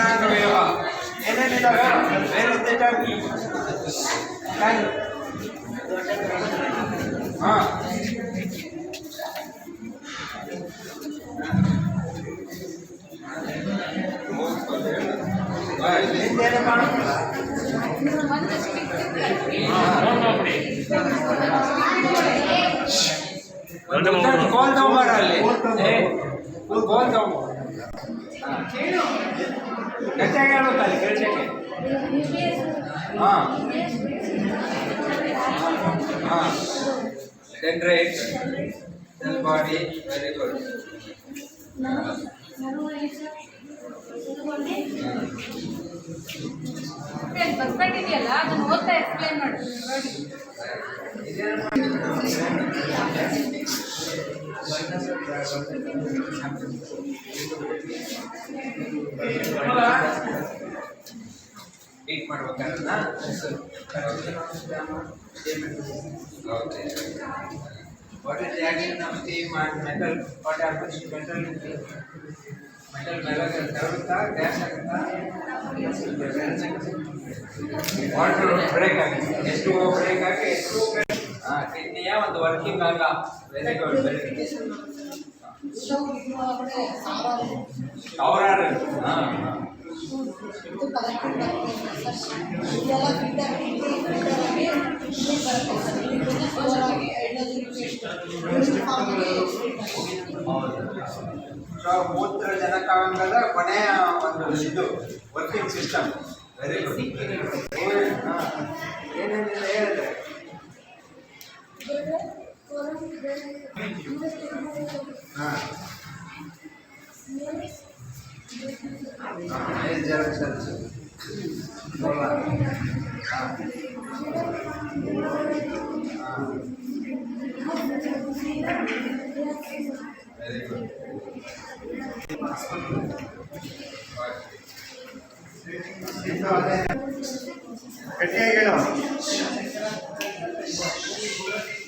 ಅಗ್ನಾಂಗವೇವ ಏನೇನಿದಾವೆ ಬೇರೆ ಹಾ ನಿಂದೇನಪ್ಪ ಗಟ್ಟಿಯಾಗಿ ಹೇಳ್ಬೇಕು ಅಲ್ಲಿ ಕೇಳ್ಸಕ್ಕೆ ಹಾ ಹಾ dendrite cell body very good ಬರ್ಕೊಂಡಿದೆಯಲ್ಲ ಅದನ್ನ ಓದ್ತಾ ಎಕ್ಸ್ಪ್ಲೈನ್ ಮಾಡು ನೋಡಿ ಟ್ರೀಟ್ ಮಾಡ್ಬೇಕಾದ್ರೆ okay what is reaction of steam and metal what happens to metal metal ಮೇಲೆ ಕರಗುತ್ತಾ ಗ್ಯಾಸ್ ಆಗುತ್ತಾ? ವಾಟರ್ ಬ್ರೇಕ್ ಆಗಿ ಎಷ್ಟು ಬ್ರೇಕ್ ಆಗಿ ಎಷ್ಟು ಹಾಂ ಕಿಡ್ನಿಯ ಒಂದು ವರ್ಕಿಂಗ್ ಅಂಗ ವೆರಿ ಗುಡ್ ವೆರಿ ಗುಡ್ ಸಾವಿರಾರು ಹಾಂ. ಹಾಂ ಸೊ ಮೂತ್ರ ಜನಕಾಂಗದ ಕೊನೆಯ ಒಂದು ಇದು ವರ್ಕಿಂಗ್ ಸಿಸ್ಟಮ್ ವೆರಿ ಗುಡ್ ಏನೇನಿಲ್ಲ ಹೇಳಿದ್ರೆ? ಹಾಂ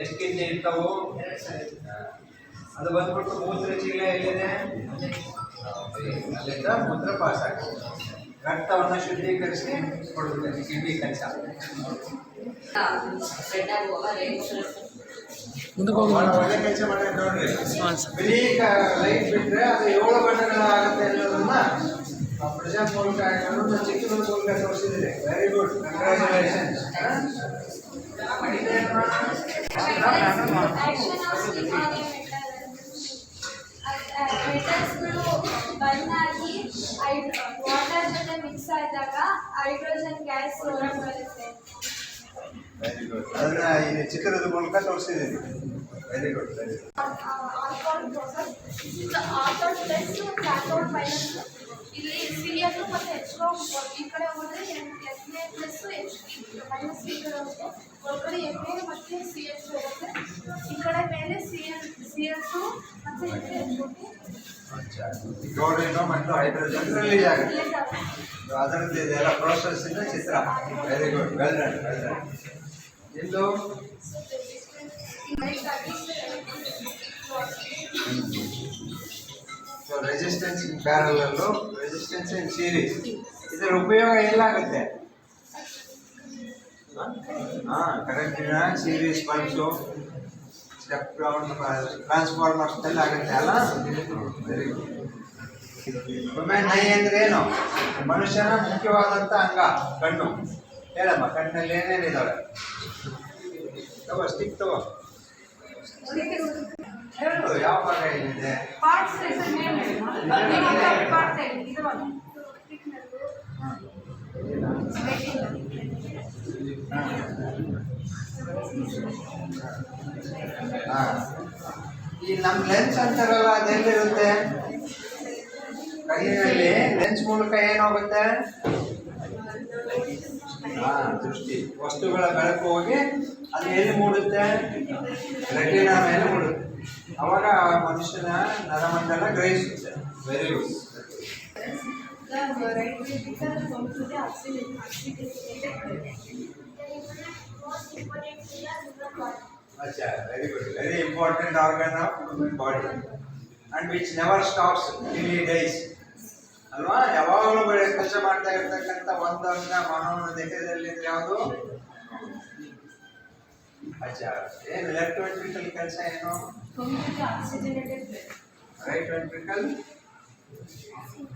ಎಷ್ಟು ಕಿಡ್ನಿ ಇರ್ತಾವು? ಅದು ಬಂದ್ಬಿಟ್ಟು ಮೂತ್ರ ಚೀಲ ಎಲ್ಲಿದೆ? ಅಲ್ಲಿಂದ ಮೂತ್ರ ಪಾಸ್ ಆಗ್ತದೆ ರಕ್ತವನ್ನು ಶುದ್ಧೀಕರಿಸಿ ಕೊಡುತ್ತೆ ಕಿಡ್ನಿ ಕೆಲಸ ಒಳ್ಳೆ ಕೆಲಸ ಮಾಡಿದ್ರೆ ನೋಡ್ರಿ. ಬಿಳಿ ಲೈಟ್ ಬಿಟ್ರೆ ಅದು ಏಳು ಬಣ್ಣಗಳ ಆಗುತ್ತೆ ಅನ್ನೋದನ್ನ ಪ್ರಜಾ ಮೂಲಕ ಅನ್ನೋದನ್ನ ಚಿಕ್ಕದ ಮೂಲಕ ತೋರಿಸಿದ್ರೆ ವೆರಿ ಗುಡ್ ಕಂಗ್ರ್ಯಾಚುಲೇಷನ್ಸ್ ಮೆಟಲ್ಸ್ಗಳು ಆಗಿ ವಾಟರ್ ಜೊತೆ ಮಿಕ್ಸ್ ಆದಾಗ ಹೈಡ್ರೋಜನ್ ಗ್ಯಾಸ್ ವೆರಿ ಗುಡ್ ಅದನ್ನ ಈ ಚಿತ್ರದ ಮೂಲಕ ತೋರಿಸಿದ್ದೀನಿ very good very good alcohol plus cathode minus ಇಲ್ಲಿ ಸಿ ಎಫ್ ಮತ್ತು ಎಚ್ ಈ ಕಡೆ ಹೋದರೆ S A plus H minus ಈ ಕಡೆ ಹೋಗುತ್ತೆ ಒಳಗಡೆ ಎಂ ಎ ಮತ್ತು ಸಿ ಎಚ್ ಹೋಗುತ್ತೆ ಈ ಕಡೆ ಮೇಲೆ ಸಿ ಎಲ್ ಸಿ ಎಸ್ ಮತ್ತು ಎಚ್ ಎಚ್ ಹೋಗಿ ಕ್ಲೋರಿನ್ ಮತ್ತು ಹೈಡ್ರೋಜನ್ ರಿಲೀಸ್ ಆಗುತ್ತೆ ಅದರದ್ದು ಇದೆಲ್ಲ ಪ್ರೋಸೆಸ್ ಇಂದ ಚಿತ್ರ very good well done well done into so resistance in parallel resistance in series ಇದರ ಉಪಯೋಗ ಎಲ್ಲಾಗುತ್ತೆ ಹಾಂ ಕರೆಂಟಿನ ಸೀರೀಸ್ ಬಲ್ಬ್ಸು ಸ್ಟೆಪ್ ಟ್ರಾನ್ಸ್ಫಾರ್ಮರ್ಸ್ ಆಗುತ್ತೆ, ಅಲ್ಲ? ವೆರಿ ಗುಡ್ ಒಮ್ಮೆ ನೈ ಅಂದ್ರೆ ಏನು? ಮನುಷ್ಯನ ಮುಖ್ಯವಾದಂಥ ಅಂಗ, ಕಣ್ಣು. ಹೇಳಮ್ಮ, ಕಣ್ಣಲ್ಲಿ ಏನೇನಿದ್ದಾವೆ ತಗೋ ಸ್ಟಿಕ್ ತಗೋ. ಹೇಳು ಯಾವ ಭಾಗ ಏನಿದೆ ಪಾರ್ಟ್ಸ್ ನೇಮ್ ಪಾರ್ಟ್ ಇದು ಒಂದು ಹಾಂ ಈ ನಮ್ಮ ಲೆನ್ಸ್ ಅಂತಾರಲ್ಲ ಅದೆಲ್ಲಿರುತ್ತೆ ಕೈಯಲ್ಲಿ ಲೆನ್ಸ್ ಮೂಲಕ ಏನಾಗುತ್ತೆ ದೃಷ್ಟಿ. ವಸ್ತುಗಳ ಬೆಳಕು ಹೋಗಿ ಅದು ಎಲ್ಲಿ ಮೂಡುತ್ತೆ? ರೆಟಿನ ಮೇಲೆ ಮೂಡುತ್ತೆ. ಅವಾಗ ಆ ಮನುಷ್ಯನ ನರಮಂಡಲ ಗ್ರಹಿಸುತ್ತೆ. Very good The very good very important the of body. ಅಚ್ಚಾ very good very important organ of ಅಲ್ವಾ? ಯಾವಾಗಲೂ ಬೆಳೆ ಕೆಲಸ ಮಾಡ್ತಾ ಇರ್ತಕ್ಕಂಥ ಒಂದು ಅಂಗ ಮಾನವನ ದೇಹದಲ್ಲಿ ಯಾವುದು? ಅಚ್ಚಾ ಏನು ಲೆಫ್ಟ್ ವೆಂಟ್ರಿಕಲ್ ಕೆಲಸ ಏನು? Comes to the oxygenated blood. Right ventricle Oxygen.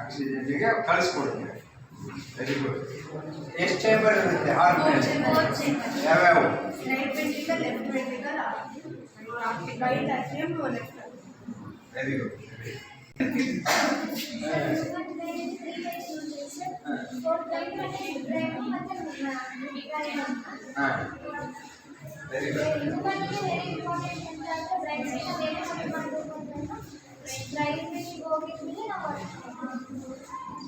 ಆಕ್ಸಿಜನ್ಗೆ ಕಳಿಸ್ಕೊಡುತ್ತೆ ವೆರಿ ಗುಡ್ ಎಷ್ಟು ಚೇಂಬರ್ ಇರುತ್ತೆ? Heart Fourth chamber. ಯಾವ್ಯಾವ? Right ventricle, left ventricle, uh, right atrium, left atrium. Very good ಹಾಂ ವೆರಿ ಗುಡ್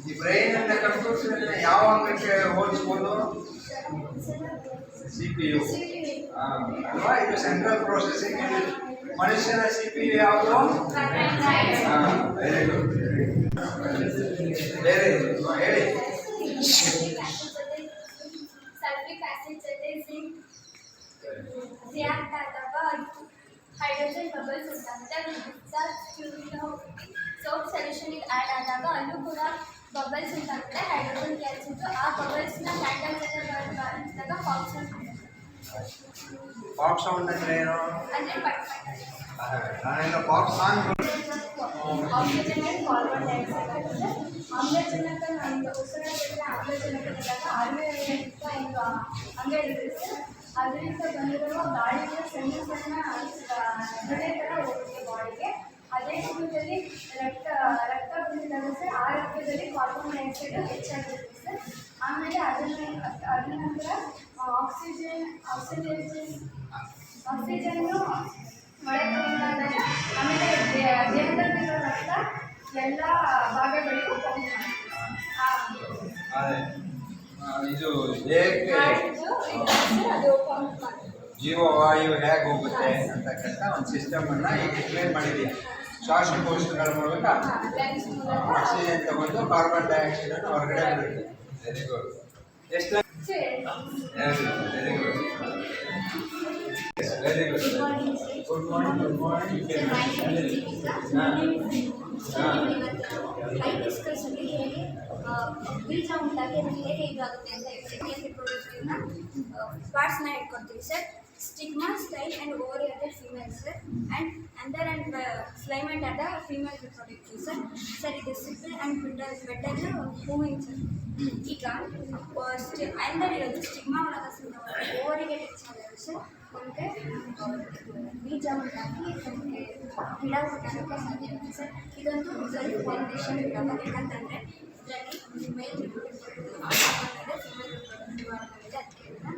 ಈ ಬ್ರೈನ್ ಅಂಡ್ ಕಂಪ್ಯೂಟರ್ ಯಾವ ಅಂಗಕ್ಕೆ ಹೋಲಿಸ್ಬೋದು? ಸಿ ಪಿ ಯು ಅಲ್ವಾ? ಇದು ಸೆಂಟ್ರಲ್ ಪ್ರೊಸೆಸಿಂಗ್ ಮನುಷ್ಯನ ಸಿ ಪಿ ಯು ಯಾವುದು ವೆರಿ ಗುಡ್ ಬೇರೆ ಹಾ, ಹೇಳಿ ಸಲ್ಫಿಕ್ ಆಸಿಡ್ ಜೊತೆ zinc ರಿಯಾಕ್ಟ್ ಆದಾಗ ಹೈಡ್ರೋಜನ್ ಬಬಲ್ಸ್ ಉಂಟಾಗುತ್ತೆ ಅದು ಡಿಸ್ಚಾರ್ಜ್ ಟ್ಯೂಬಿಂದ ಹೋಗ್ಬಿಟ್ಟು ಸೋಪ್ ಸೊಲ್ಯೂಷನಿಗೆ ಆ್ಯಡ್ ಆದಾಗ ಅಲ್ಲೂ ಕೂಡ ಬಬಲ್ಸ್ ಉಂಟಾಗುತ್ತೆ ಹೈಡ್ರೋಜನ್ ಗ್ಯಾಸಿದ್ದು ಆ ಬಬಲ್ಸ್ನ ಕ್ಯಾಂಡಲ್ ಜೊತೆ ಬಾರಿಸಿದಾಗ ಫಾಕ್ಸ್ ಪಾಪ್ ಸೌಂಡ್ ಅಂದ್ರೆ ಏನು? ನಾನೆಲ್ಲ ಪಾಪ್ ಸಾಂಗ್ ಆಮ್ಲಜನಕ ನಮ್ದು ಉಸಿರಾಟದಲ್ಲಿ ಆಮ್ಲಜನಕದಾಗ ಇರುತ್ತೆ ಅದರಿಂದ ಬಂದಿರುವ ಗಾಳಿಗೆ ಸಣ್ಣ ಸಣ್ಣ ಬಾಡಿಗೆ ಅದೇ ಸಮಯದಲ್ಲಿ ರಕ್ತ ರಕ್ತ ಬಂದಿದಾಗ ಸರ್ ಆ ರಕ್ತದಲ್ಲಿ ಕಾರ್ಬನ್ ಡೈಆಕ್ಸೈಡ್ ಹೆಚ್ಚಾಗಿರುತ್ತೆ ಸರ್. ಆಮೇಲೆ ಅದನ್ನು ಅದ್ರ ನಂತರ ಆಕ್ಸಿಜನ್ ಆಕ್ಸಿಜನ್ ಆಕ್ಸಿಜನ್ನು ಮಳೆ ಬಂದಾಗ ಆಮೇಲೆ ದೇಹದಲ್ಲಿರೋ ರಕ್ತ ಎಲ್ಲ ಭಾಗಗಳಿಗೂ ಇದು ಅದು ಪಂಪ್ ಮಾಡುತ್ತೆ ಜೀವವಾಯು ಹೇಗೆ ಹೋಗುತ್ತೆ ಅಂತಕ್ಕಂಥ ಒಂದು ಸಿಸ್ಟಮ್ ಅನ್ನ ಈಗ ಎಕ್ಸ್ಪ್ಲೇನ್ ಮಾಡಿದೀಯ ಶ್ವಾಸಕೋಶಗಳ ಕೋಶಗಳ ಮೂಲಕ ಆಕ್ಸಿಜನ್ ತಗೊಂಡು ಕಾರ್ಬನ್ ಡೈಆಕ್ಸೈಡ್ ಅನ್ನು ಹೊರಗಡೆ ಬಿಡುತ್ತೆ ವೆರಿ ಗುಡ್ ಎಷ್ಟು very good very good good morning good morning hibiscus ಅಲ್ಲಿ ಹೇಗೆ ಆ, ಬೀಜ ಉಂಟಾಗಿ ಅದು ಹೇಗೆ ಇದಾಗುತ್ತೆ ಅಂತ ಹೇಳ್ತೀವಿ ಪ್ರೊಡಕ್ಟಿವ್ನ ಪಾರ್ಟ್ಸ್ನ ಇಟ್ಕೊಳ್ತೀವಿ sir stigma style and oriented female sir and under and filament ಆದ ಫೀಮೇಲ್ ರಿಪ್ರೊಡಕ್ಟಿವ್ ಸರ್ ಸರ್ ಇದು ಸಿಪ್ಪೆ ಆ್ಯಂಡ್ ಬಿಟ್ಟಲ್ ಬೆಟ್ಟಲ್ಲಿ ಹೂವಿನ ಸರ್ ಈಗ ಅಂಡರ್ ಇರೋದು ಸ್ಟಿಗ್ಮಾ ಒಳಗೆ ಓವರಿಗೆ ಟಚ್ ಆಗೋದು ಸರ್ ನಮಗೆ ಬೀಜ ಉಂಟಾಗಿ ನಮಗೆ ಗಿಡ ಹುಟ್ಟೋಕ್ಕೆ ಸಾಧ್ಯ ಇದೆ ಸರ್ ಇದೊಂದು ಸೆಲ್ಫ್ ಪಾಲಿನೇಷನ್ ಗಿಡ ಯಾಕಂತಂದರೆ ಇದರಲ್ಲಿ ಮೇಲ್ ಫಿಮೇಲ್ ಇದೆ ಅದಕ್ಕೆ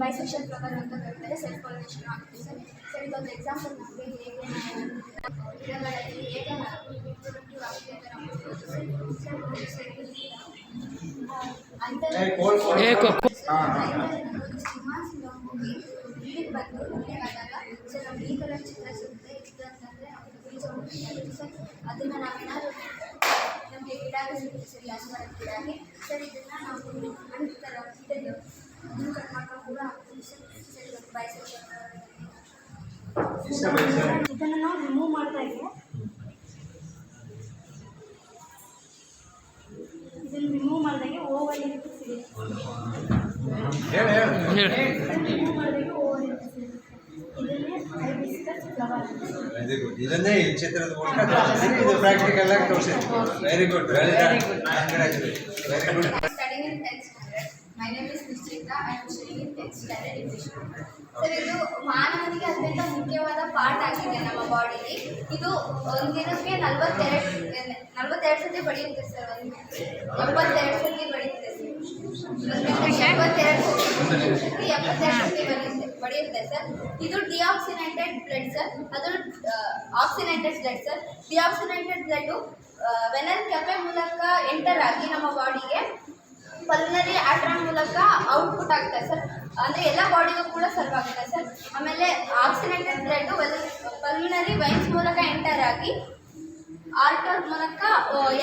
ಬೈಸೆಕ್ಷನ್ ಪ್ರಕಾರ ಅಂತ ಕರೀತಾರೆ ಸೆಲ್ಫ್ ಪಾಲಿನೇಷನ್ ಆಗುತ್ತೆ ಸರ್ ಸರ್ ಇದೊಂದು ಎಕ್ಸಾಂಪಲ್ ನಮಗೆ ಹೇಗೆ ನಾವು ಗಿಡಗಳಲ್ಲಿ ಹೇಗೆ ರಿಪ್ರೊಡಕ್ಟಿವ್ ಆಗುತ್ತೆ ಅಂತ ನಾವು ನೋಡ್ಬೋದು ಸರ್ ಸರ್ ನೋಡಿ ಸರ್ ಇಲ್ಲಿ ಅಂತರ ಏ, ಕೋಲ್ ಕೋಲ್. ಏ, ಕೋ- ಹಾ, ಹಾ, ಹಾ. ಇಲ್ಲಿಗೆ ಬಂದು ಇಲ್ಲಿಗೆ ಆದಾಗ ಸೊ ನಮ್ಗೆ ಈ ಕಲರ್ ಚಿತ್ರ ಸಿಗುತ್ತೆ ಇದು ಅಂತಂದರೆ ಬೀಜ ಉಂಟಾಗುತ್ತೆ ಸರ್ ಅದನ್ನು ನಾವೇನಾದ್ರು ನಮಗೆ ಗಿಡ ಸಿಗುತ್ತೆ ಸರ್ ಲಾಸ್ ಮಾಡೋದು ಗಿಡಗೆ ಸರ್ ಇದನ್ನು ನಾವು ಹಣ್ಣು ಥರ ಇದನ್ನು ನಾವು ರಿಮೂವ್ ಮಾಡ್ತಾ ಇದ್ದೀವಿ ಇದನ್ನು ರಿಮೂವ್ ಮಾಡಿದಾಗ ಓವರ್ ಇರುತ್ತೆ ಇದನ್ನೇ ಈ ಚಿತ್ರದ ಮೂಲಕ ಇದು ಪ್ರಾಕ್ಟಿಕಲ್ ಆಗಿ ತೋರಿಸಿದ್ದೀನಿ very good very good very good my name 10th 10th standard English. Sir ಇದು ಮಾನವನಿಗೆ ಅತ್ಯಂತ ಮುಖ್ಯವಾದ ಪಾರ್ಟ್ ಆಗಿದೆ ನಮ್ಮ ಬಾಡಿಲಿ ಇದು ಒಂದು ದಿನಕ್ಕೆ ನಲ್ವತ್ತೆರಡು ನಲ್ವತ್ತೆರಡು ಸತಿ ಬಡಿಯುತ್ತೆ ಸರ್ ಒಂದು ಎಂಬತ್ತೆರಡು ಸತಿ ಬಡಿಯುತ್ತೆ ಎಂಬತ್ತೆರಡು ಸತಿ ಎಪ್ಪತ್ತೆರಡು ಸತಿ ಬಡಿಯುತ್ತೆ ಪಡೆಯುತ್ತೆ ಸರ್ ಇದು ಡಿಆಕ್ಸಿನೇಟೆಡ್ ಬ್ಲಡ್ ಸರ್ ಅದು oxygenated blood sir deoxygenated blood vena cava ಮೂಲಕ ಎಂಟರ್ ಆಗಿ ನಮ್ಮ ಬಾಡಿಗೆ ಪಲ್ನರಿ ಆಟ್ರಾ ಮೂಲಕ ಔಟ್ಪುಟ್ ಆಗುತ್ತೆ ಸರ್. ಅಂದರೆ ಎಲ್ಲ ಬಾಡಿಗೂ ಕೂಡ ಸರ್ವ್ ಆಗುತ್ತೆ ಸರ್. ಆಮೇಲೆ ಆಕ್ಸಿಡೆಂಟೆಡ್ ಬ್ಲಡ್ ಪಲ್ನರಿ ವೈನ್ಸ್ ಮೂಲಕ ಎಂಟರ್ ಆಗಿ ಆರ್ಟರ್ ಮೂಲಕ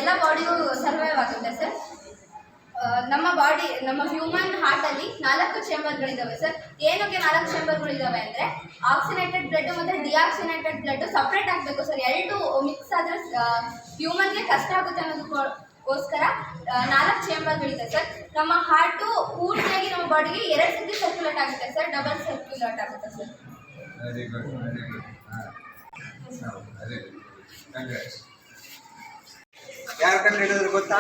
ಎಲ್ಲ ಬಾಡಿಗೂ ಸರ್ವೈವ್ ಆಗುತ್ತೆ ಸರ್. ನಮ್ಮ ಬಾಡಿ ನಮ್ಮ ಹ್ಯೂಮನ್ ಹಾರ್ಟಲ್ಲಿ ನಾಲ್ಕು ಚೇಂಬರ್ಗಳಿದ್ದಾವೆ ಸರ್. ಏನಕ್ಕೆ ನಾಲ್ಕು ಚೇಂಬರ್ಗಳಿದ್ದಾವೆ ಅಂದರೆ ಆಕ್ಸಿನೇಟೆಡ್ ಬ್ಲಡ್ ಮತ್ತು ಡಿಆಕ್ಸಿನೇಟೆಡ್ ಬ್ಲಡ್ ಸಪ್ರೇಟ್ ಆಗಬೇಕು ಸರ್. ಎರಡು ಮಿಕ್ಸ್ ಆದರೆ ಹ್ಯೂಮನ್ಗೆ ಕಷ್ಟ ಆಗುತ್ತೆ ಅನ್ನೋದಕ್ಕೋಸ್ಕರ ಆ, ನಾಲ್ಕು ಚೇಂಬರ್ಗಳಿದೆ ಸರ್. ನಮ್ಮ ಹಾರ್ಟು ಪೂರ್ತಿಯಾಗಿ ನಮ್ಮ ಬಾಡಿಗೆ ಎರಡು ಸರ್ತಿ ಸರ್ಕ್ಯುಲೇಟ್ ಆಗುತ್ತೆ ಸರ್. ಡಬಲ್ ಸರ್ಕ್ಯುಲೇಟ್ ಆಗುತ್ತೆ sir. Very good very good ಹಾಂ. ವೆರಿ ಗುಡ್ ಕಂಗ್ರಾಟ್ಸ್ ಯಾರು ಕಂಡು ಹಿಡಿದ್ರು ಗೊತ್ತಾ?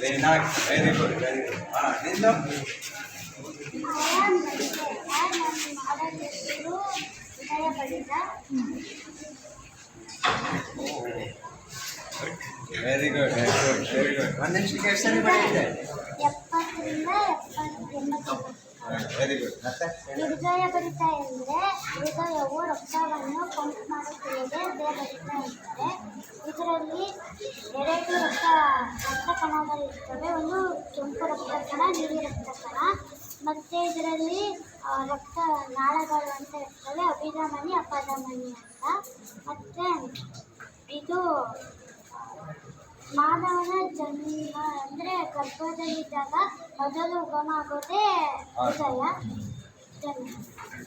Laennec very good very good ಹಾಂ ನಿಂದು? Very good very good very good ಒಂದು ನಿಮಿಷಕ್ಕೆ ಎಷ್ಟು ಸರಿ ಮಾಡಿದ್ದೆ ಎಪ್ಪತ್ತರಿಂದ ವೆರಿ ಗುಡ್ ಮತ್ತೆ? ಹೃದಯ ಬರಿತ ಎಂದರೆ ಹೃದಯವು ರಕ್ತವನ್ನು ಪಂಪ್ ಮಾಡುತ್ತಿರುವುದೇ ಹೃದಯ ಬಡಿತ ಎಂದರೆ ಇದರಲ್ಲಿ ಎರಡು ರಕ್ತ ರಕ್ತ ಕಣಗಳಿರ್ತವೆ. ಒಂದು ಕೆಂಪು ರಕ್ತ ಕಣ ನೀಲಿ ರಕ್ತ ಕಣ ಮತ್ತು ಇದರಲ್ಲಿ ರಕ್ತ ನಾಳಗಳು ಅಂತ ಇರ್ತವೆ ಅಭಿಧಮನಿ ಅಪಧಮನಿ ಅಂತ. ಮತ್ತು ಇದು ಮಾನವನ ಜನ್ಮ ಅಂದರೆ ಗರ್ಭದಲ್ಲಿದ್ದಾಗ ಮೊದಲು ಉಗಮ ಆಗೋದೇ ಹೃದಯ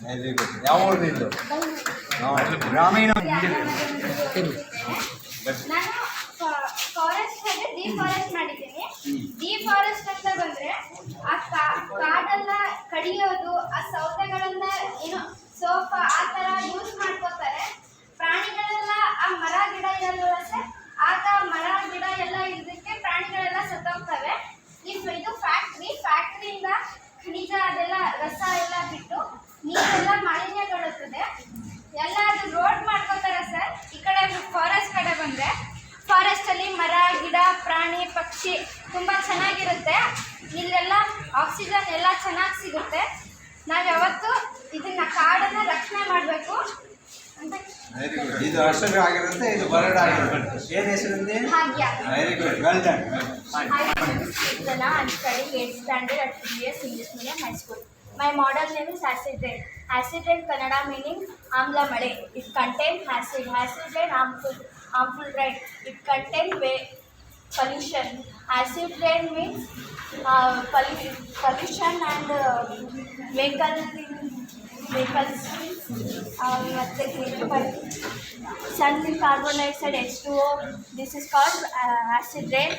ವೆರಿ ಗುಡ್ ಯಾವ ಊರಿದ್ದು ಗ್ರಾಮೀಣ ನಾನು ಫಾರೆಸ್ಟ್ ಅಂದ್ರೆ ಡಿ ಫಾರೆಸ್ಟ್ ಮಾಡಿದ್ದೀನಿ. ಡಿ ಫಾರೆಸ್ಟ್ ಅಂತ ಬಂದ್ರೆ ಆ ಕಾಡನ್ನ ಕಡಿಯೋದು, ಆ ಸೌದೆಗಳನ್ನ ಏನು ಸೋಫಾ ಆ ತರ ಯೂಸ್ ಮಾಡ್ಕೋತಾರೆ. ಪ್ರಾಣಿಗಳೆಲ್ಲ ಆ ಮರ ಗಿಡ ಇರಲ್ವಲ್ಲ ಆಗ ಮರ ಗಿಡ ಎಲ್ಲ ಇರೋದಕ್ಕೆ ಪ್ರಾಣಿಗಳೆಲ್ಲ ಸತ್ತೋಗ್ತವೆ. ಇದು ಇದು ಫ್ಯಾಕ್ಟ್ರಿ ಫ್ಯಾಕ್ಟ್ರಿಯಿಂದ ಖನಿಜ, ಅದೆಲ್ಲ ರಸ ಎಲ್ಲ ಬಿಟ್ಟು ನೀರೆಲ್ಲ ಮಾಲಿನ್ಯಗೊಳ್ಳುತ್ತದೆ. ಎಲ್ಲ ಅದು ರೋಡ್ ಮಾಡ್ಕೋತಾರೆ ಸರ್? ಈ ಕಡೆ ಫಾರೆಸ್ಟ್ ಕಡೆ ಬಂದರೆ ಪ್ರಾಣಿ ಪಕ್ಷಿ ತುಂಬ ಚೆನ್ನಾಗಿರುತ್ತೆ. ಇಲ್ಲೆಲ್ಲ ಆಕ್ಸಿಜನ್ ಎಲ್ಲ ಚೆನ್ನಾಗಿ ಸಿಗುತ್ತೆ. ನಾವು ಯಾವತ್ತು ಇದನ್ನ ಕಾಡನ್ನ ರಕ್ಷಣೆ ಮಾಡಬೇಕು ಅಂತ my model name is acid rain acid rain Kannada meaning ಆಮ್ಲ ಮಳೆ it contain acid acid rain harmful harmful right it contain way pollution. Acid rain means uh, pollu- pollution and uh, vehicle vehicles. Uh, ಮತ್ತೆ sun carbon dioxide H2O. This is called uh, acid rain.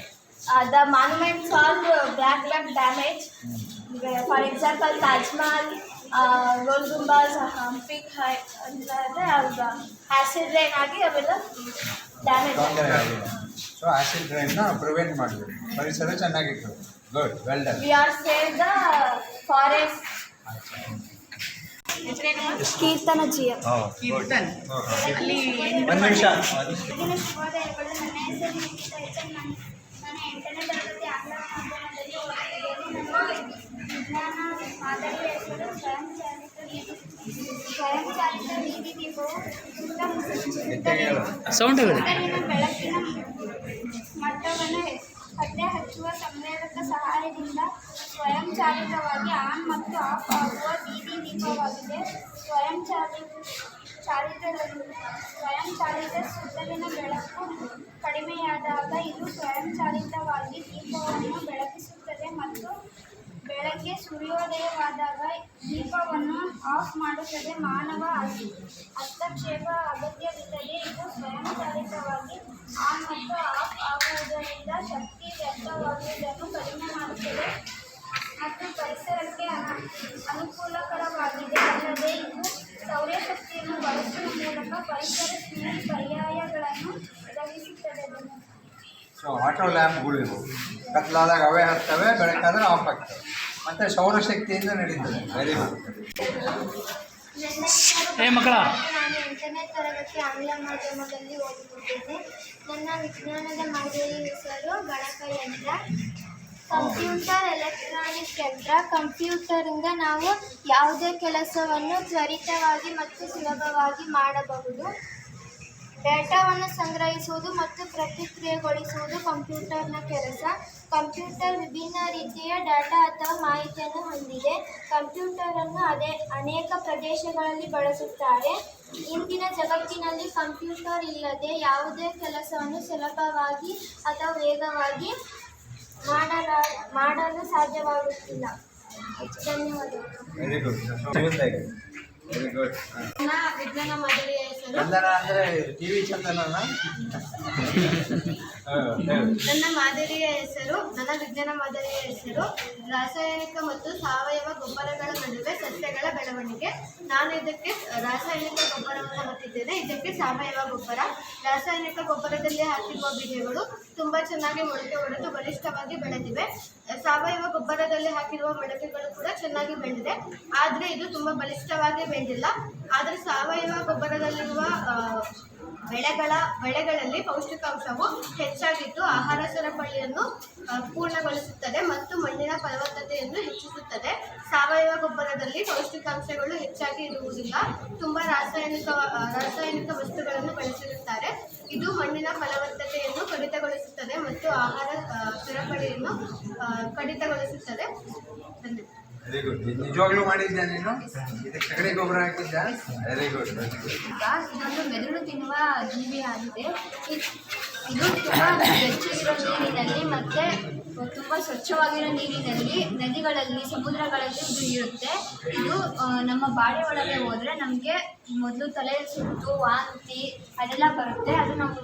Uh, the monuments all uh, black lung damage. Uh, For example, Taj Mahal, uh, Gol Gumbaz, Hampi, ಅಂತಂದರೆ acid rain ಆಗಿ ಅವೆಲ್ಲ damage ತೊಂದರೆ ಆಗಿದೆ so acid ಡ್ರೈನ್ನ prevent ಮಾಡಬೇಕು. ಪರಿಸರ ಚೆನ್ನಾಗಿತ್ತು good well done we are save the forest Keerthana ಜಿಯ. Keerthan. ಅಲ್ಲಿ ಒಂದು ನಿಮಿಷ. ಬೆಳಗಿನ ಶುಭೋದಯಗಳು ನನ್ನ ಹೆಸರು ನಿಖಿತಾ ಎಚ್ ಎನ್. ನಾನು ನಾನು ಎಂಟನೇ ತರಗತಿ ಆಂಗ್ಲ ಮಾಧ್ಯಮದಲ್ಲಿ ಓದುತ್ತಿದ್ದೇನೆ ನನ್ನ ವಿಜ್ಞಾನ ಮಾದರಿಯ ಹೆಸರು ಸ್ವಯಂ ಚಾಲಿತ ನೀತಿ ಸ್ವಯಂ ಚಾಲಿತ ನೀತಿ ದೀಪವು ಸೌಂಡ್ ಬೆಳಕಿನ ಮಟ್ಟವನ್ನು ಪತ್ತೆ ಹಚ್ಚುವ ಸಂವೇದಕ ಸಹಾಯದಿಂದ ಸ್ವಯಂಚಾಲಿತವಾಗಿ ಆನ್ ಮತ್ತು ಆಫ್ ಆಗುವ ಬೀದಿ ದೀಪವಾಗಿದೆ. ಸ್ವಯಂಚಾಲಿತ ಚಾಲಿತದಲ್ಲಿ ಸ್ವಯಂಚಾಲಿತ ಸ್ವಯಂ ಚಾಲಿತ ಸುತ್ತಲಿನ ಬೆಳಕು ಕಡಿಮೆಯಾದಾಗ ಇದು ಸ್ವಯಂಚಾಲಿತವಾಗಿ ದೀಪವನ್ನು ಬೆಳಗಿಸುತ್ತದೆ ಮತ್ತು ಬೆಳಗ್ಗೆ ಸೂರ್ಯೋದಯವಾದಾಗ ದೀಪವನ್ನು ಆಫ್ ಮಾಡುತ್ತದೆ ಮಾನವ ಹಸ್- ಹಸ್ತಕ್ಷೇಪ ಅಗತ್ಯವಿಲ್ಲದೆ ಇದು ಸ್ವಯಂಚಾಲಿತವಾಗಿ ಆನ್ ಮತ್ತು ಆಫ್ ಆಗುವುದರಿಂದ ಶಕ್ತಿ ವ್ಯರ್ಥವಾಗುವುದನ್ನು ಕಡಿಮೆ ಮಾಡುತ್ತದೆ ಮತ್ತು ಪರಿಸರಕ್ಕೆ ಅನ- ಅನುಕೂಲಕರವಾಗಿದೆ. ಅಲ್ಲದೆ ಇದು ಸೌರಶಕ್ತಿಯನ್ನು ಬಳಸುವ ಮೂಲಕ ಪರಿಸರ ಸ್ನೇಹಿ ಪರ್ಯಾಯಗಳನ್ನು ಒದಗಿಸುತ್ತದೆ. ಸೊ ಆಟೋ ಲ್ಯಾಂಪ್ಗಳು ಇವು ಕತ್ಲಾದಾಗ ಅವೇ ಹತ್ತವೆ, ಬೆಳಕಾದ್ರೆ ಆಫ್ ಆಗ್ತವೆ. ಮತ್ತು ಸೌರಶಕ್ತಿಯಿಂದ ನಡೀತದೆ. ವೆರಿ ಗುಡ್ ಏ ಮಕ್ಕಳ. ನಾನು ಎಂಟನೇ ತರಗತಿ ಆಂಗ್ಲ ಮಾಧ್ಯಮದಲ್ಲಿ ಓದುತ್ತಿದ್ದೇನೆ ನನ್ನ ವಿಜ್ಞಾನದ ಮಾದರಿ ಹೆಸರು ಗಣಕಯಂತ್ರ ಕಂಪ್ಯೂಟರ್ ಎಲೆಕ್ಟ್ರಾನಿಕ್ ಯಂತ್ರ. ಕಂಪ್ಯೂಟರಿಂದ ನಾವು ಯಾವುದೇ ಕೆಲಸವನ್ನು ತ್ವರಿತವಾಗಿ ಮತ್ತು ಸುಲಭವಾಗಿ ಮಾಡಬಹುದು. ಡೇಟಾವನ್ನು ಸಂಗ್ರಹಿಸುವುದು ಮತ್ತು ಪ್ರತಿಕ್ರಿಯೆಗೊಳಿಸುವುದು ಕಂಪ್ಯೂಟರ್ನ ಕೆಲಸ. ಕಂಪ್ಯೂಟರ್ ವಿಭಿನ್ನ ರೀತಿಯ ಡಾಟಾ ಅಥವಾ ಮಾಹಿತಿಯನ್ನು ಹೊಂದಿದೆ. ಕಂಪ್ಯೂಟರನ್ನು ಅದೇ ಅನೇಕ ಪ್ರದೇಶಗಳಲ್ಲಿ ಬಳಸುತ್ತಾರೆ. ಇಂದಿನ ಜಗತ್ತಿನಲ್ಲಿ ಕಂಪ್ಯೂಟರ್ ಇಲ್ಲದೆ ಯಾವುದೇ ಕೆಲಸವನ್ನು ಸುಲಭವಾಗಿ ಅಥವಾ ವೇಗವಾಗಿ ಮಾಡಲ ಮಾಡಲು ಸಾಧ್ಯವಾಗುತ್ತಿಲ್ಲ. ಧನ್ಯವಾದಗಳು. ವೆರಿ ಗುಡ್ ವೆರಿ ಗುಡ್ ನನ್ನ ವಿಜ್ಞಾನ ನನ್ನ ಮಾದರಿಯ ಹೆಸರು ನನ್ನ ವಿಜ್ಞಾನ ಮಾದರಿಯ ಹೆಸರು, ರಾಸಾಯನಿಕ ಮತ್ತು ಸಾವಯವ ಗೊಬ್ಬರಗಳ ನಡುವೆ ಸಸ್ಯಗಳ ಬೆಳವಣಿಗೆ. ನಾನು ಇದಕ್ಕೆ ರಾಸಾಯನಿಕ ಗೊಬ್ಬರವನ್ನು ಹಾಕಿದ್ದೇನೆ. ಇದಕ್ಕೆ ಸಾವಯವ ಗೊಬ್ಬರ. ರಾಸಾಯನಿಕ ಗೊಬ್ಬರದಲ್ಲಿ ಹಾಕಿರುವ ಬೀಜಗಳು ತುಂಬ ಚೆನ್ನಾಗಿ ಮೊಳಕೆ ಹೊಡೆದು ಬಲಿಷ್ಠವಾಗಿ ಬೆಳೆದಿವೆ. ಸಾವಯವ ಗೊಬ್ಬರದಲ್ಲಿ ಹಾಕಿರುವ ಮೊಳಕೆಗಳು ಕೂಡ ಚೆನ್ನಾಗಿ ಬೆಳೆದಿದೆ. ಆದರೆ ಇದು ತುಂಬ ಬಲಿಷ್ಠವಾಗಿ ಬೆಳೆದಿಲ್ಲ. ಆದರೆ ಸಾವಯವ ಗೊಬ್ಬರದಲ್ಲಿರುವ ಬೆಳೆಗಳ, ಬೆಳೆಗಳಲ್ಲಿ ಪೌಷ್ಟಿಕಾಂಶವು ಹೆಚ್ಚಾಗಿದ್ದು ಆಹಾರ ಸರಪಳಿಯನ್ನು ಪೂರ್ಣಗೊಳಿಸುತ್ತದೆ ಮತ್ತು ಮಣ್ಣಿನ ಫಲವತ್ತತೆಯನ್ನು ಹೆಚ್ಚಿಸುತ್ತದೆ. ಸಾವಯವ ಗೊಬ್ಬರದಲ್ಲಿ ಪೌಷ್ಟಿಕಾಂಶಗಳು ಹೆಚ್ಚಾಗಿ ಇರುವುದಿಲ್ಲ. ತುಂಬ ರಾಸಾಯನಿಕ ರಾಸಾಯನಿಕ ವಸ್ತುಗಳನ್ನು ಬಳಸಿರುತ್ತಾರೆ. ಇದು ಮಣ್ಣಿನ ಫಲವತ್ತತೆಯನ್ನು ಕಡಿತಗೊಳಿಸುತ್ತದೆ ಮತ್ತು ಆಹಾರ ಸರಪಳಿಯನ್ನು ಕಡಿತಗೊಳಿಸುತ್ತದೆ. ವೆರಿ ಗುಡ್ ನಿಜವಾಗ್ಲೂ ಮಾಡಿದ್ದೆ ನೀನು? ಇದಕ್ಕೆ ಸಗಣಿ ಗೊಬ್ಬರ ಹಾಕಿದ್ಯಾ? ವೆರಿ ಗುಡ್ ವೆರಿ ಇದೊಂದು ಮೆದುಳು ತಿನ್ನುವ ಜೀವಿ ಆಗಿದೆ. ಇದು ಬೆಚ್ಚಗಿರೋ ನೀರಿನಲ್ಲಿ ಮತ್ತು ತುಂಬ ಸ್ವಚ್ಛವಾಗಿರೋ ನೀರಿನಲ್ಲಿ, ನದಿಗಳಲ್ಲಿ, ಸಮುದ್ರಗಳಲ್ಲಿ ಇದು ಇರುತ್ತೆ. ಇದು ನಮ್ಮ ಬಾಡಿ ಒಳಗೆ ಹೋದರೆ ನಮಗೆ ಮೊದಲು ತಲೆ ಸುತ್ತು, ವಾಂತಿ ಅದೆಲ್ಲ ಬರುತ್ತೆ. ಅದು ನಮ್ಮ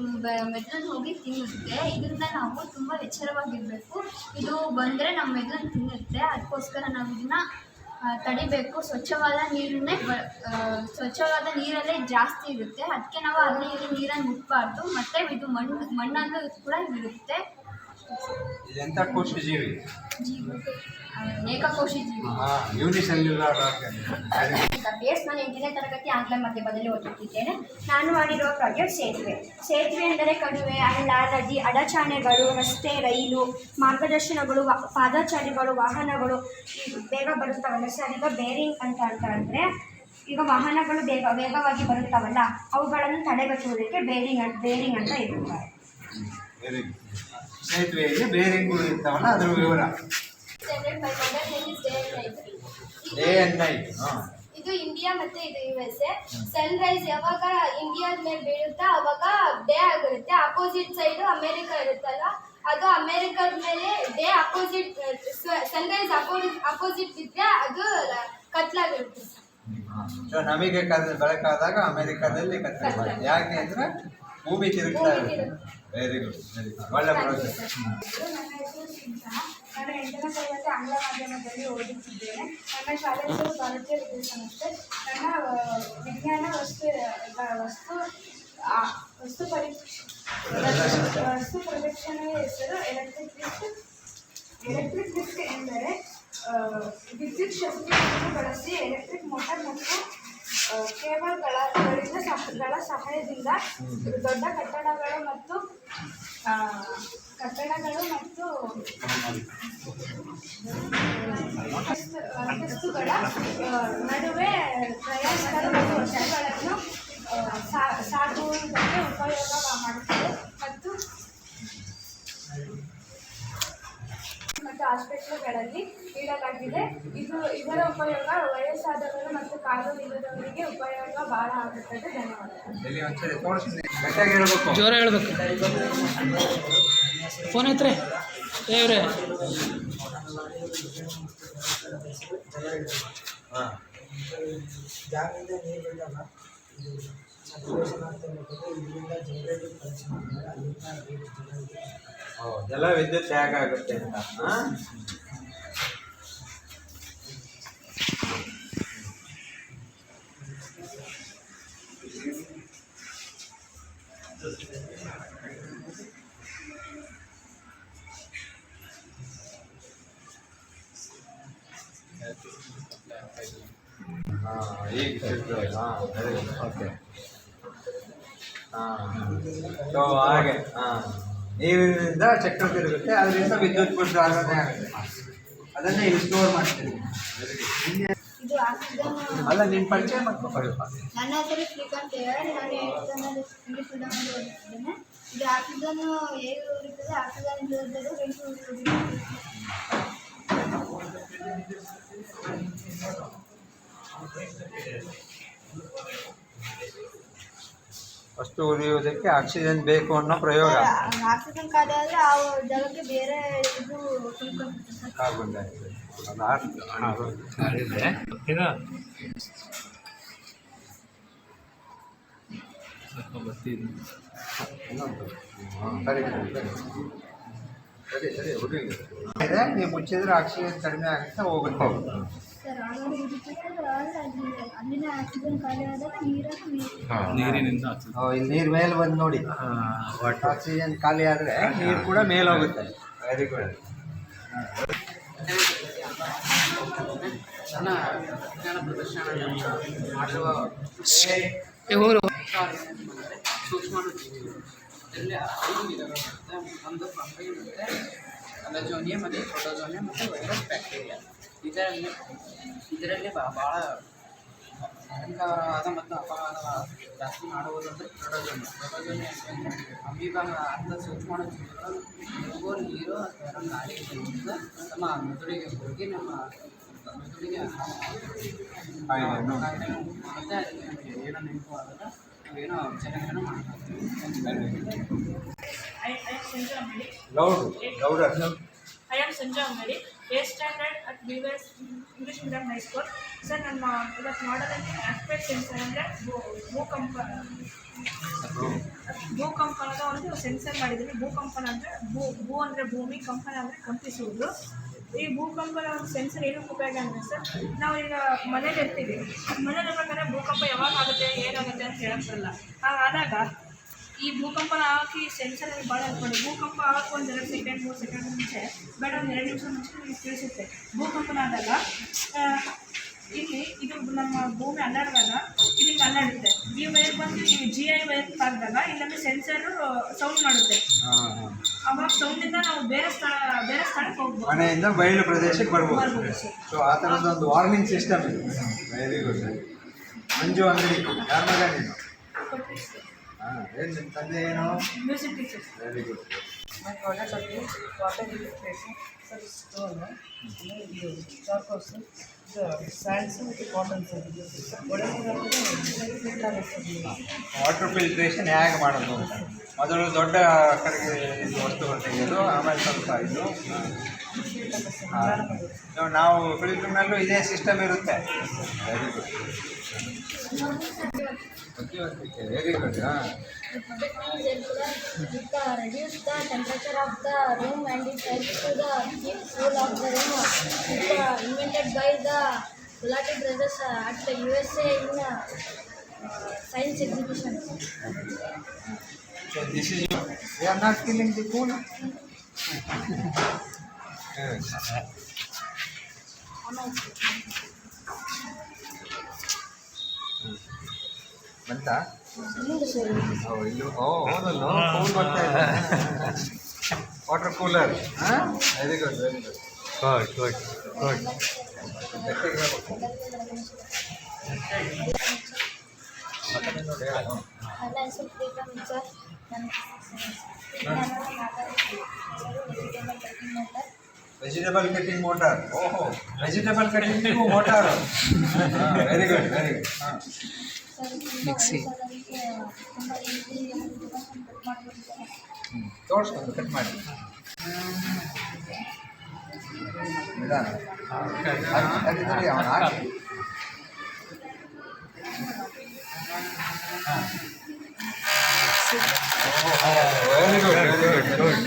ಮೆದುಳು ಹೋಗಿ ತಿನ್ನುತ್ತೆ. ಇದರಿಂದ ನಾವು ತುಂಬ ಎಚ್ಚರವಾಗಿರಬೇಕು. ಇದು ಬಂದರೆ ನಮ್ಮ ಮೆದುಳನ್ನು ತಿನ್ನುತ್ತೆ. ಅದಕ್ಕೋಸ್ಕರ ನಾವು ಇದನ್ನ ತಡಿಬೇಕು. ಸ್ವಚ್ಛವಾದ ನೀರನ್ನೇ ಸ್ವಚ್ಛವಾದ ನೀರಲ್ಲೇ ಜಾಸ್ತಿ ಇರುತ್ತೆ. ಅದಕ್ಕೆ ನಾವು ಅಲ್ಲಿ ಇಲ್ಲಿ ನೀರನ್ನು ಮುಟ್ಬಾರ್ದು ಮತ್ತು ಇದು ಮಣ್ಣು, ಮಣ್ಣಲ್ಲೂ ಕೂಡ ಇರುತ್ತೆ. ಇದೆಂತ ಕೋಶ ಜೀವಿ? ಜೀವ ಆ, ಏಕಕೋಶಿ ಜೀವಿ. ಹಾ ಯೂನಿಸೆಲ್ಯುಲಾರ್ ಈಗ ಬೇಸ್ ನಾನು ಎಂಟನೇ ತರಗತಿ ಆಂಗ್ಲ ಮಾಧ್ಯಮದಲ್ಲಿ ಓದುತ್ತಿದ್ದೇನೆ. ನಾನು ಮಾಡಿರುವ ಪ್ರಾಜೆಕ್ಟ್ ಸೇತುವೆ. ಸೇತುವೆ ಎಂದರೆ ಕಡುವೆ ಹಳ್ಳ ನದಿ ಅಡಚಾಣೆಗಳು ರಸ್ತೆ ರೈಲು ಮಾರ್ಗದರ್ಶನಗಳು ಪಾದಚಾರಿಗಳು ವಾಹನಗಳು. ಬೇಗ ಬರುತ್ತವಲ್ಲ ಸರ್ ಈಗ ಬೇರಿಂಗ್ ಅಂತ ಅಂತ ಅಂದರೆ ಈಗ ವಾಹನಗಳು ಬೇಗ ವೇಗವಾಗಿ ಬರುತ್ತವಲ್ಲ ಅವುಗಳನ್ನು ತಡೆಗಟ್ಟುವುದಕ್ಕೆ ಬೇರಿಂಗ್ ಅಂತ ಬೇರಿಂಗ್ ಅಂತ ಇರುತ್ತಾರೆ ಸೇತುವೆಯಲ್ಲಿ ಬೇರೆಗಳು ಇರ್ತಾವಲ್ಲ ಅದರ ವಿವರ. ಡೇ ಅಂಡ್ ನೈಟ್ ಹಾಂ. ಇದು ಇಂಡಿಯಾ ಮತ್ತೆ ಇದು U S A sunrise ಯಾವಾಗ ಇಂಡಿಯಾದ ಮೇಲೆ ಬೀಳುತ್ತಾ ಅವಾಗ ಡೇ ಆಗಿರುತ್ತೆ. ಅಪೋಸಿಟ್ ಸೈಡ್ ಅಮೆರಿಕ ಇರುತ್ತಲ್ಲ ಅದು ಅಮೆರಿಕದ ಮೇಲೆ day opposite sunrise opposite ಬಿದ್ದರೆ ಅದು ಕತ್ಲಾಗಿರುತ್ತೆ. ಸೊ ನಮಗೆ ಕದ ಬೆಳಕಾದಾಗ ಅಮೆರಿಕದಲ್ಲಿ ಕತ್ಲಾಗುತ್ತೆ ಮಾಡಿ ಯಾಕೆ ಅಂದ್ರೆ ಭೂಮಿ ತಿರುಗ್ತಾ ಇರುತ್ತೆ. ವೆರಿ ಗುಡ್ ವೆರಿ ಗುಡ್ ಒಳ್ಳೆ ನನ್ನ ಹೆಸರು ನಾನು ಆಂಗ್ಲ ಮಾಧ್ಯಮದಲ್ಲಿ ಓದುತ್ತಿದ್ದೇನೆ ನನ್ನ ಭಾರತೀಯ ನನ್ನ ವಿಜ್ಞಾನ ವಸ್ತು ವಸ್ತು ವಸ್ತು ಪರೀಕ್ಷೆ ವಸ್ತು ಹೆಸರು ಎಲೆಕ್ಟ್ರಿಕ್ ಡಿಸ್ಕ್ ಎಲೆಕ್ಟ್ರಿಕ್ ಎಂದರೆ ವಿದ್ಯುತ್ ಶಕ್ತಿಯನ್ನು ಬಳಸಿ ಎಲೆಕ್ಟ್ರಿಕ್ ಮೋಟಾರ್ ಮತ್ತು ಆ, ಕೇಬಲ್ಗಳ ಗಳಿಂದ ಗಳ ಸಹಾಯದಿಂದ ದೊಡ್ಡ ಕಟ್ಟಡಗಳು ಮತ್ತು ಕಟ್ಟಡಗಳು ಮತ್ತು ಅಂತಸ್ತು- ಅಂತಸ್ತುಗಳ ನಡುವೆ ಪ್ರಯಾಣಿಕರು ಮತ್ತು ವರ್ಷಗಳನ್ನು ಸಾಗುವುದಕ್ಕೆ ಉಪಯೋಗ ಮಾಡುತ್ತದೆ ಮತ್ತು ಮತ್ತು ಆಸ್ಪತ್ರೆಗಳಲ್ಲಿ ನೀಡಲಾಗಿದೆ. ಇದು ಇದರ ಉಪಯೋಗ ವಯಸ್ಸಾದವರು ಮತ್ತು ಕಾಲು ಇಲ್ಲದವರಿಗೆ ಉಪಯೋಗ ಬಹಳ ಆಗುತ್ತದೆ. ಹೇಳ್ಬೇಕು ಜೋರ ಹೇಳ್ಬೇಕು. ಫೋನ್ ಐತ್ರಿ ದೇವ್ರೆ ಹಾಂ. ಜಾಗದಿಂದ ನೀರು ಬಿಡಲ್ಲ ಇದು ಸಬ್ಸ್ಟೇಷನ್ ಅಂತ ಹೇಳ್ಬಿಟ್ಟು ಇದರಿಂದ ಜನರೇಟಿವ್ ಮಾಡಿದಾಗ ಅಲ್ಲಿಂದ ನೀರು ಜನರಿಗೆ ಜಲ ವಿದ್ಯುತ್ ಹೇಗೆ ಆಗುತ್ತೆ ಅಂತ. ಈಗ ಓಕೆ ಹಾಂ ಸೊ ಹಾಗೆ. ಹಾಂ. ನೀರಿನಿಂದ ಚಕ್ರ ತಿರುಗುತ್ತೆ ಅದರಿಂದ ವಿದ್ಯುತ್ ಉತ್ಪಾದನೆ ಆಗುತ್ತೆ. ಅದನ್ನೇ ಇಲ್ಲಿ ಸ್ಟೋರ್ ಮಾಡ್ತೀವಿ. ಅಲ್ಲ ನಿಮ್ಮ ಪರಿಚಯ ಮಾಡ್ಕೊ ಸ್ವಲ್ಪ ನನ್ನ ಹೆಸರು ಶ್ರೀಕಾಂತ್ ಹೇಳಿ ನಾನು ಏಳನೇ ಇಂಗ್ಲೀಷ್ ಮೀಡಿಯಮಲ್ಲಿ ಓದುತ್ತಿದ್ದೇನೆ ಇದು ಆಕ್ಸಿಜನ್ ಹೇಗೆ ಉಳಿತದೆ ಆಕ್ಸಿಜನ್ ಇಲ್ಲದಿದ್ದರೆ ಬೆಂಕಿ ಉಳಿತದೆ ವಸ್ತು ಉರಿಯುವುದಕ್ಕೆ ಆಕ್ಸಿಜನ್ ಬೇಕು ಅನ್ನೋ ಪ್ರಯೋಗ. ಆಕ್ಸಿಜನ್ ಖಾಲಿ ಆದರೆ ಆ ಜಾಗಕ್ಕೆ ಬೇರೆ ಇದು ಕಾರ್ಬನ್ ಡೈಆಕ್ಸೈಡ್ ಇದು. ನೀವು ಮುಚ್ಚಿದ್ರೆ ಆಕ್ಸಿಜನ್ ಕಡಿಮೆ ಆಗುತ್ತೆ ಹೋಗುತ್ತೆ ನೀರಿನಿಂದ ಇಲ್ಲಿ ನೀರು ಮೇಲೆ ಬಂದು ನೋಡಿ. ಆಕ್ಸಿಜನ್ ಖಾಲಿ ಆದರೆ ನೀರು ಕೂಡ ಮೇಲೆ ಹೋಗುತ್ತೆ ವೆರಿ ಗುಡ್ ನನ್ನ ವಿಜ್ಞಾನ ಪ್ರದರ್ಶನ ಮಾಡುವ ಹೋಗ್ರು ಇದರಲ್ಲಿ ಐದು ವಿಧಗಳಿರುತ್ತೆ ಒಂದು ಫಂಗೈ ಮತ್ತು ಅಲಜೋನಿಯಾ ಮತ್ತು ಪ್ರೊಟೋಜೋನಿಯಾ ಮತ್ತು ವೈರಸ್ ಬ್ಯಾಕ್ಟೀರಿಯಾ ಇದರಲ್ಲಿ ಇದರಲ್ಲಿ ಭಾಳ ಭಯಂಕರವಾದ ಮತ್ತು ಅಪವಾದ ಜಾಸ್ತಿ ಮಾಡುವುದಂದರೆ ಪ್ರೊಟೋಜೋನಿಯಾ ಪ್ರೊಟೋಜೋನಿಯಾ ಅಂತಂದರೆ ಅಮೀಬಾ ಅಂತ ಸೂಕ್ಷ್ಮಾಣು ಜೀವಿಗಳು ನೀರು, ಅಥವಾ ಗಾಳಿಯಿಂದ ನಮ್ಮ ಮೆದುಳಿಗೆ ಹೋಗಿ ನಮ್ಮ ಕಾಯಿಲೆಯನ್ನು ಮತ್ತೆ ಏನೋ. Loud I am Sanjay Ambedi, 8th standard at BVS English Medium High School. Sir ನಮ್ಮ ಇವತ್ತು ಮಾಡೋದಕ್ಕೆ ಆಸ್ಪೆಕ್ಟ್ ಸೆನ್ಸರ್ ಅಂದರೆ ಭೂಕಂಪ ಭೂಕಂಪನದ ಒಂದು ಸೆನ್ಸರ್ ಮಾಡಿದ್ದೀನಿ ಭೂಕಂಪನ ಅಂದರೆ ಭೂ ಭೂ ಅಂದರೆ ಭೂಮಿ ಕಂಪನ ಅಂದರೆ ಕಂಪಿಸುವುದು ಈ ಭೂಕಂಪನ ಒಂದು ಸೆನ್ಸರ್ ಏನಕ್ಕೆ ಉಪಯೋಗ ಅಂದರೆ ಸರ್. ನಾವು ಈಗ ಮನೇಲಿ ಇರ್ತೀವಿ. ಮನೇಲಿ ಇರ್ಬೇಕಾದ್ರೆ ಭೂಕಂಪ ಯಾವಾಗ ಆಗುತ್ತೆ, ಏನಾಗುತ್ತೆ ಅಂತ ಹೇಳಕ್ ಬರಲ್ಲ. ಹಾಗಾದಾಗ ಈ ಭೂಕಂಪನ ಹಾಕಿ ಸೆನ್ಸರ್ ಭಾಳ ಮಾಡಿ ಭೂಕಂಪ ಆಗಕ್ಕೆ ಒಂದು ಎರಡು ಸೆಕೆಂಡ್ ಮೂರು ಸೆಕೆಂಡ್ ಮುಂಚೆ, ಬೇಡ, ಒಂದು ಎರಡು ನಿಮಿಷ ಮುಂಚೆ ನಿಮಗೆ ತಿಳಿಸುತ್ತೆ. ಭೂಕಂಪನ ಆದಾಗ ಇಲ್ಲಿ ಇದು ನಮ್ಮ ಭೂಮಿ ಅಲ್ಲಾಡಿದಾಗ ಇದಕ್ಕೆ ಅಲ್ಲಾಡುತ್ತೆ. ಈ ವೈರ್ ಬಂದು ಜಿ ಐ ವೈರ್ ಆಗಿದಾಗ ಇಲ್ಲಂದ್ರೆ ಸೆನ್ಸರು ಸೌಂಡ್ ಮಾಡುತ್ತೆ. ಅವಾಗ ಸೌಂಡಿಂದ ನಾವು ಬೇರೆ ಸ್ಥಳ ಬೇರೆ ಸ್ಥಳಕ್ಕೆ ಹೋಗ್ಬೋದು ಮನೆಯಿಂದ ಬಯಲು ಪ್ರದೇಶಕ್ಕೆ ಬರ್ಬೋದು ಬರ್ಬೋದು ಸರ್ ಸೊ ಆ ಥರದ್ದೊಂದು ವಾರ್ನಿಂಗ್ ಸಿಸ್ಟಮ್ ಇದೆ ವೆರಿ ಗುಡ್ ಮಂಜು ಅಂಗಡಿ ಯಾರ ಮಗ ನೀನು ಹಾಂ ಏನು ನಿಮ್ಮ ತಂದೆ ಏನು music teacher very good My product is water filtration, sir, water filtration ಹೇಗೆ ಮಾಡೋದು? ಅಂತ ಮೊದಲು ದೊಡ್ಡ ಕಡೆಗೆ ವಸ್ತುಗಳು ತೆಗೆಯೋದು ಆಮೇಲೆ ಸ್ವಲ್ಪ. ಇದು ನಾವು ಫಿಲ್ಟರ್ನಲ್ಲೂ ಇದೇ ಸಿಸ್ಟಮ್ ಇರುತ್ತೆ. ವೆರಿ ಗುಡ್ ವೆರಿ ಗುಡ್ ಹಾಂ. The product means it it reduce the temperature of the room and it helps to the keep cool of the room. It uh, invented by the Gulati brothers uh, at the USA in uh, science exhibition. So this is your, we are not feeling the cool. Yes. ಬಂತಾ water cooler ಹಾಂ. Very good very good good good good. ನನ್ನ ಹೆಸರು Preetham sir ನನ್ನ vegetable cutting motor ಓಹೋ vegetable cutting motor very good very good ಹಾಂ mixie ತುಂಬ easy cut ಮಾಡ್ಕೊಡ್ತಾರೆ ತೋರಿಸ್ಕೊಂಡು ಕಟ್ ಮಾಡಿ. ನಿಧಾನ ಅಲ್ಲಿ ನೋಡಿ ಅವನು ಹಾಕಿ. Very good very good good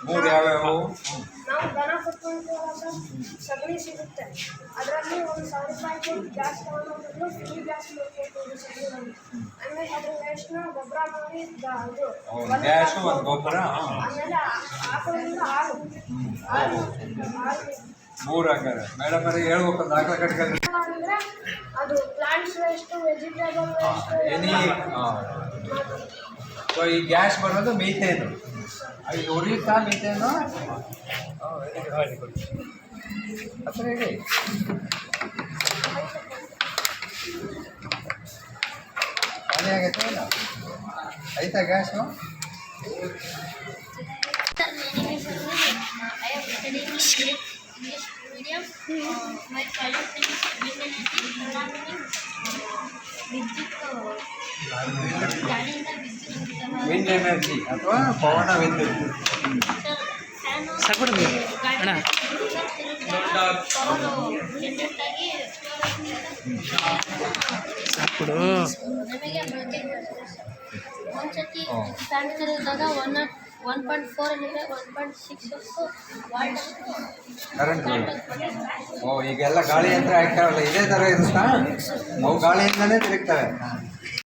ಮೂರು ಯಾವ್ಯಾವು? ನಾವು ದನ ಸರ್ ಸಗಣಿ ಸಿಗುತ್ತೆ. ಅದರಲ್ಲಿ ಒಂದು ಸಾವಿರ ರೂಪಾಯಿಗೆ ಗ್ಯಾಸ್ ತಗೊಂಡು ಫ್ರೀ ಗ್ಯಾಸ್ ಮಾಡ್ಕೊಳ್ಬೋದು ಸಗಣಿಯಲ್ಲಿ ಆಮೇಲೆ ಅದ್ರ ವೇಸ್ಟ್ನ ಗೊಬ್ಬರ ಮಾಡಿ ದ- ಇದು ಗ್ಯಾಸು ಒಂದು ಗೊಬ್ಬರ ಆಮೇಲೆ ಆಕಳಿಂದ ಹಾಲು. ಹಾಲು ಹಾಲು ಮೂರು ಹಾಗಾರೆ ಮೇಡಮ್ ಅವರಿಗೆ ಹೇಳ್ಬೇಕು ದಾಖಲೆ ಕಟ್ಕೊಂಡು. ಅಂದ್ರೆ ಅದು plants waste vegetable waste any so ಈ ಗ್ಯಾಸ್ ಬರೋದು ಮೀಥೇನು ಇದು ಉರಿಯುತ್ತಾ ಮೀಥೇನು ವೆರಿ ಗುಡ್ ಹತ್ರ ಹೇಳಿ ಖಾಲಿ ಆಗೈತೆ ಏನು ಐತಾ gas Sir, my name is Arun. Wind energy ಅಥವಾ ಪವನ ವಿದ್ಯುತ್ ಸಾಕು ಅಣ್ಣ. ಒಂದ್ಸತಿ fan ತಿರುಗಿದಾಗ one knot one point four ಅಂದರೆ ಒನ್ ಪಾಯಿಂಟ್ ಸಿಕ್ಸ್ ಕರೆಂಟ್ ಓ ಈಗೆಲ್ಲ ಗಾಳಿ ಯಂತ್ರ ಆಗ್ತಾವಲ್ಲ ಇದೇ ಥರ ಇರುತ್ತಾ? ಅವು ಗಾಳಿಯಿಂದನೇ ತಿರುಗ್ತವೆ.